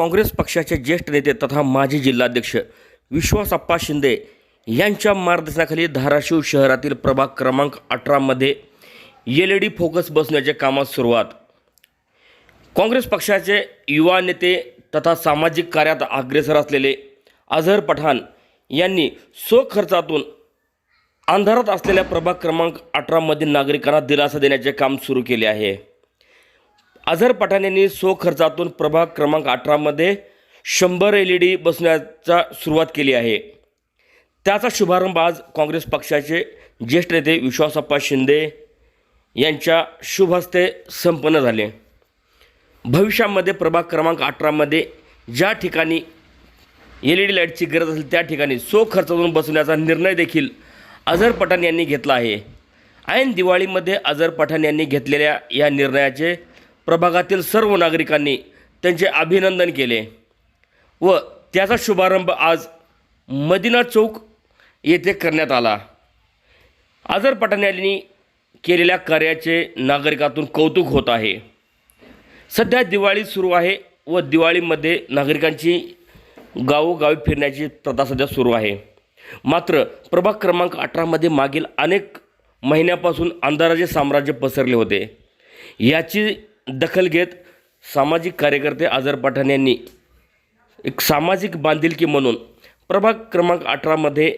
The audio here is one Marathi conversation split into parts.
काँग्रेस पक्षाचे ज्येष्ठ नेते तथा माजी जिल्हाध्यक्ष विश्वासप्पा शिंदे यांच्या मार्गदर्शनाखाली धाराशिव शहरातील प्रभाग क्रमांक अठरामध्ये एल ई डी फोकस बसण्याच्या कामास सुरुवात. काँग्रेस पक्षाचे युवा नेते तथा सामाजिक कार्यात अग्रेसर असलेले अझहर पठाण यांनी स्वखर्चातून अंधारात असलेल्या प्रभाग क्रमांक अठरामधील नागरिकांना दिलासा देण्याचे काम सुरू केले आहे. अझर पठाण यांनी स्वखर्चातून प्रभाग क्रमांक अठरामध्ये शंभर एल ई डी बसण्याचा सुरुवात केली आहे. त्याचा शुभारंभ आज काँग्रेस पक्षाचे ज्येष्ठ नेते विश्वासप्पा शिंदे यांच्या शुभ हस्ते संपन्न झाले. भविष्यामध्ये प्रभाग क्रमांक अठरामध्ये ज्या ठिकाणी एल ई डी लाईटची गरज असेल त्या ठिकाणी सो खर्चातून बसवण्याचा निर्णय देखील अझर पठाण यांनी घेतला आहे. ऐन दिवाळीमध्ये अझर पठाण यांनी घेतलेल्या या निर्णयाचे प्रभागातील सर्व नागरिकांनी त्यांचे अभिनंदन केले व त्याचा शुभारंभ आज मदिना चौक येथे करण्यात आला. आझर पठाण्यांनी केलेल्या कार्याचे नागरिकातून कौतुक होत आहे. सध्या दिवाळी सुरू आहे व दिवाळीमध्ये नागरिकांची गावोगावी फिरण्याची प्रथा सध्या सुरू आहे. मात्र प्रभाग क्रमांक अठरामध्ये मागील अनेक महिन्यापासून अंधाराचे साम्राज्य पसरले होते. याची दखल घेत सामाजिक कार्यकर्ते आझर पठाण यांनी एक सामाजिक बांधिलकी म्हणून प्रभाग क्रमांक अठरामध्ये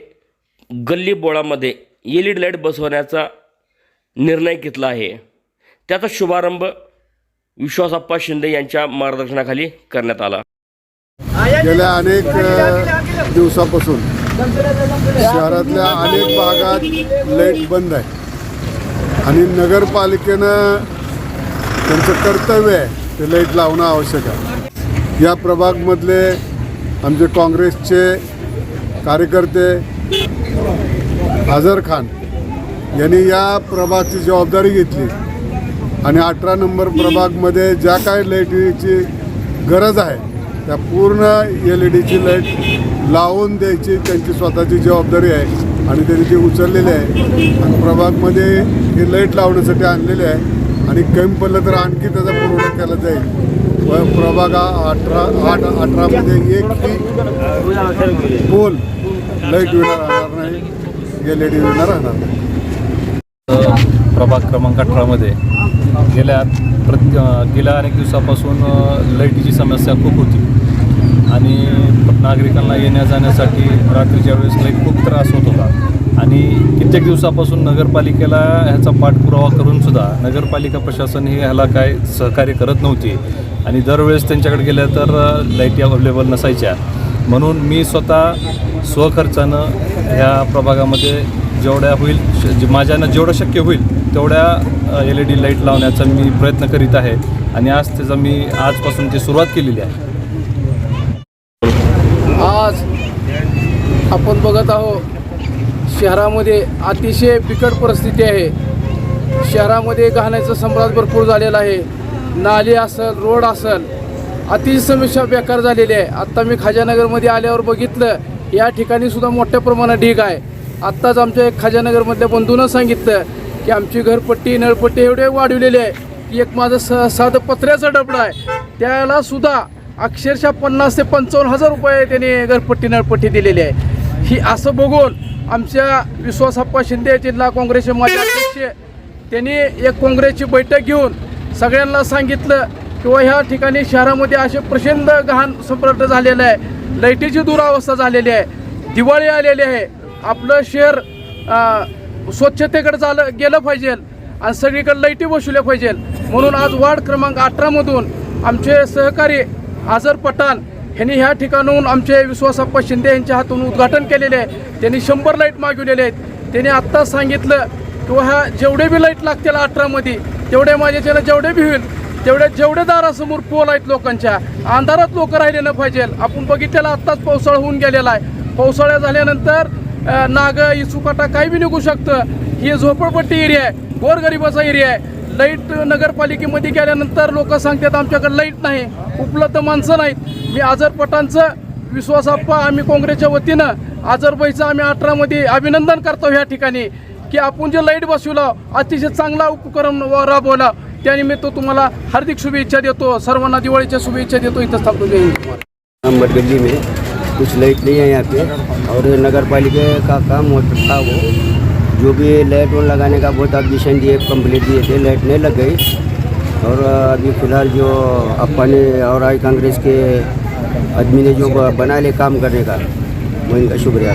गल्ली बोळामध्ये एल ई डी लाइट बसवण्याचा निर्णय घेतला आहे. त्याचा शुभारंभ विश्वासप्पा शिंदे यांच्या मार्गदर्शनाखाली करण्यात आला. गेल्या अनेक दिवसापासून शहरातल्या अनेक भागात लाइट बंद आहे. आणि नगरपालिकेनं त्यांचं कर्तव्य आहे ते लाइट लावणं आवश्यक आहे. या प्रभागमधले आमचे काँग्रेसचे कार्यकर्ते आझर खान यांनी या प्रभागची जबाबदारी घेतली आणि अठरा नंबर प्रभागमध्ये ज्या काय लाईटीची गरज आहे त्या पूर्ण एल ई डीची लाइट लावून द्यायची त्यांची स्वतःची जबाबदारी आहे आणि त्यांनी ती उचललेली आहे. आणि प्रभागमध्ये ही लाइट लावण्यासाठी आणलेली आहे. आणि कमी पडलं तर आणखी त्याचा पुरवठा केला जाईल. व प्रभाग अठरा आठ अठरामध्ये एक पोल लाइट विना राहणार नाही. एल ई डी विना राहणार नाही. प्रभाग क्रमांक अठरामध्ये गेल्या प्रत गेल्या अनेक दिवसापासून लाईटीची समस्या खूप होती. आणि नागरिकांना येण्या जाण्यासाठी रात्रीच्या वेळेस लाइट खूप त्रास होत होता. कित्येक दिवसापासून नगरपालिकेला ह्याचा पाठपुरावा करूनसुद्धा नगरपालिका प्रशासन ही ह्याला काय सहकार्य करत नव्हती. आणि दरवेळेस त्यांच्याकडे गेल्या तर लाईटी अवेलेबल नसायच्या. म्हणून मी स्वतः स्वखर्चानं ह्या प्रभागामध्ये जेवढ्या होईल जे माझ्यानं जेवढं शक्य होईल तेवढ्या एल ई डी लाइट लावण्याचा मी प्रयत्न करीत आहे. आणि आज त्याचा मी आजपासून ती सुरुवात केलेली आहे. आज आपण बघत आहोत शहरामध्ये अतिशय बिकट परिस्थिती आहे. शहरामध्ये घाण्याचं सम्राट भरपूर झालेलं आहे. नाली असेल रोड असेल अतिशय समस्या बेकार झालेली आहे. आत्ता मी खाजानगरमध्ये आल्यावर बघितलं या ठिकाणी सुद्धा मोठ्या प्रमाणात ढीग आहे. आत्ताच आमच्या एक खाजानगरमधल्या बंधूनं सांगितलं की आमची घरपट्टी नळपट्टी एवढे वाढवलेली आहे की एक माझं स साधं पत्र्याचं डबडं आहे. त्याला सुद्धा अक्षरशः पन्नास ते पंचावन्न हजार रुपये त्याने घरपट्टी नळपट्टी दिलेली आहे. ही असं बघून आमच्या विश्वासप्पा शिंदे जिल्हा काँग्रेसचे माजी अध्यक्ष त्यांनी एक काँग्रेसची बैठक घेऊन सगळ्यांना सांगितलं किंवा ह्या ठिकाणी शहरामध्ये असे प्रचंड गहाण संपर्क झालेलं आहे. लाईटीची दुरावस्था झालेली आहे. दिवाळी आलेली आहे. आपलं शहर स्वच्छतेकडे झालं गेलं पाहिजे आणि सगळीकडे लाईटी बसवल्या पाहिजे. म्हणून आज वार्ड क्रमांक अठरामधून आमचे सहकारी आझर पठाण यांनी ह्या ठिकाणून आमचे विश्वासप्पा शिंदे यांच्या हातून उद्घाटन केलेले आहे. त्यांनी शंभर लाइट मागवलेले आहेत. त्यांनी आत्ताच सांगितलं किंवा ह्या जेवढे बी लाइट लागतील अठरामध्ये तेवढे माझ्याच्यानं जेवढे बी होईल तेवढ्या जेवढे दारासमोर पोल आहेत लोकांच्या अंधारात लोक राहिले न पाहिजे. आपण बघितलेला आत्ताच पावसाळा होऊन गेलेला आहे. पावसाळ्या झाल्यानंतर नाग इचुकाटा काही बी निघू शकतं. ही झोपडपट्टी एरिया आहे गोरगरिबाचा एरिया आहे. लाइट नगरपालिकेमध्ये गेल्यानंतर लोक सांगतात आमच्याकडे लाइट नाही उपलब्ध माणसं नाहीत. मी आजरपटांचं विश्वासाप्पा आम्ही काँग्रेसच्या वतीनं आझरबाईचं आम्ही अठरामध्ये अभिनंदन करतो ह्या ठिकाणी की आपण जे लाइट बसवलं अतिशय चांगला उपक्रम राबवला. त्यानिमित्त तुम्हाला हार्दिक शुभेच्छा देतो सर्वांना दिवाळीच्या शुभेच्छा देतो इथं थांबतो. जय हिंद. लाइट नाही में कुछ लाइट नहीं है यहाँ पे और नगर पालिका का काम होता था वो। जो भी लाइट और लगाने का बहुत ऑब्जेक्शन दिए, कंप्लीट दिए थे, लाइट नहीं लग गई। और अभी फ़िलहाल जो अपा ने और आई कांग्रेस के आदमी ने जो बना ले काम करने का, वो इनका शुक्रिया।